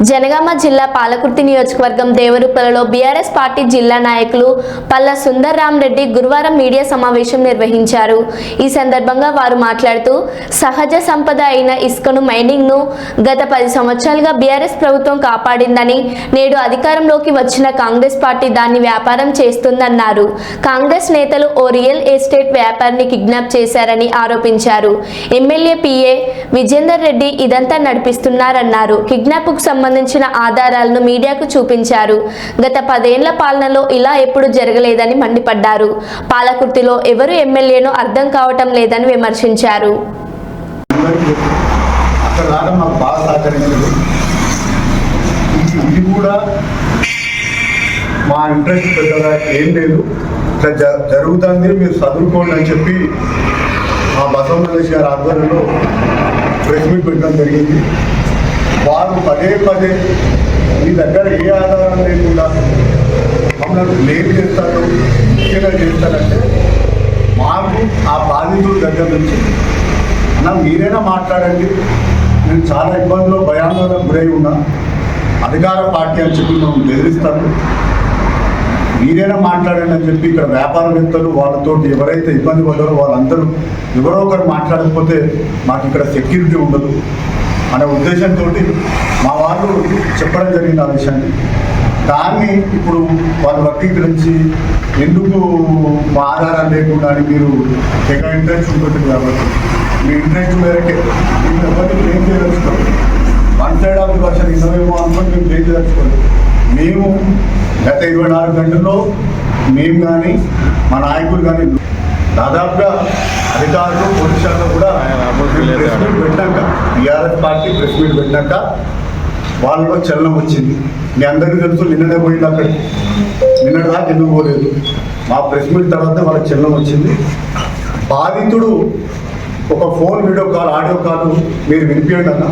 జనగామ జిల్లా పాలకుర్తి నియోజకవర్గం దేవరూపలలో BRS party జిల్లా నాయకులు పల్ల సుందర్రామ్ రెడ్డి గురువారం మీడియా సమావేశం నిర్వహించారు. ఈ సందర్భంగా వారు మాట్లాడుతూ సహజ సంపద అయిన ఇసుకను మైనింగ్ను గత పది సంవత్సరాలుగా బీఆర్ఎస్ ప్రభుత్వం కాపాడిందని నేడు అధికారంలోకి వచ్చిన కాంగ్రెస్ పార్టీ దాన్ని వ్యాపారం చేస్తుందన్నారు. కాంగ్రెస్ నేతలు ఓ రియల్ ఎస్టేట్ వ్యాపారిని కిడ్నాప్ చేశారని ఆరోపించారు. ఎమ్మెల్యే పిఏ విజేందర్ రెడ్డి ఇదంతా నడిపిస్తున్నారన్నారు. కిడ్నాప్కు సంబంధించిన ఆధారాలను మీడియాకు చూపించారు. గత పదేళ్ళ పాలనలో ఇలా ఎప్పుడు జరగలేదని మండిపడ్డారు. పాలకుర్తిలో ఎవరు ఎమ్మెల్యేనో అర్థం కావటం లేదని విమర్శించారు. ఇది కూడా మా ఇంట్రెస్ట్ పెద్దగా ఏం లేదు. ఇట్లా జ- జరుగుతుంది మీరు చదువుకోండి అని చెప్పి మా బసవనాథ్ గారి ఆధ్వర్యంలో ప్రెస్ మీట్ పెట్టడం జరిగింది. వారు పదే పదే మీ దగ్గర ఏ ఆధారం లేకుండా మమ్మల్ని లేట్ చేస్తారు ముఖ్యంగా చేస్తారంటే మాకు ఆ బాధితుల దగ్గర నుంచి అన్న మీరైనా మాట్లాడండి. నేను చాలా ఇబ్బందులు భయాందోళన గురై ఉన్నా. అధికార పార్టీ అని చెప్పి మనం బెదిరిస్తాను మీరైనా మాట్లాడండి అని చెప్పి ఇక్కడ వ్యాపారవేత్తలు వాళ్ళతో ఎవరైతే ఇబ్బంది పడ్డారో వాళ్ళందరూ ఎవరో ఒకరు మాట్లాడకపోతే మాకు ఇక్కడ సెక్యూరిటీ ఉండదు. అనే ఉద్దేశంతో మా వాళ్ళు చెప్పడం జరిగింది ఆ విషయాన్ని. దాన్ని ఇప్పుడు వాళ్ళు వర్గీకరించి ఎందుకు మా ఆధారం లేకుండా అని మీరు తెగ ఇంట్రెస్ట్ ఉంటుంది కాబట్టి. మీ ఇంట్రెస్ట్ మేరకే. మీరు ఎవరిని బ్లేమ్ చేయదలుచుకోండి వన్ సైడ్ ఆఫ్ వర్షన్ ఇన్నవేమో అనుకోని మేము బ్లేమ్ చేయదలుచుకోండి మేము గత ఇరవై నాలుగు గంటల్లో మేము కానీ మా నాయకులు కానీ దాదాపుగా అధికారులు పోలీస్ శాఖ కూడా పెట్టాక టీఆర్ఎస్ పార్టీ ప్రెస్ మీట్ పెట్టినాక వాళ్ళలో చలనం వచ్చింది. మీ అందరికీ తెలుసు నిన్ననే పోయింది అక్కడ. నిన్నటి దాకా ఎందుకు పోలేదు? మా ప్రెస్ మీట్ తర్వాత వాళ్ళకి చలనం వచ్చింది. బాధితుడు ఒక phone video call audio call మీరు వినిపించండి అన్న.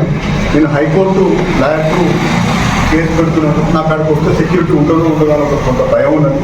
నేను హైకోర్టు లాయర్కు కేసు పెడుతున్నాను. నాకు అక్కడికి వస్తే సెక్యూరిటీ ఉండదు ఉండదు అని ఒక కొంత భయం ఉన్నది.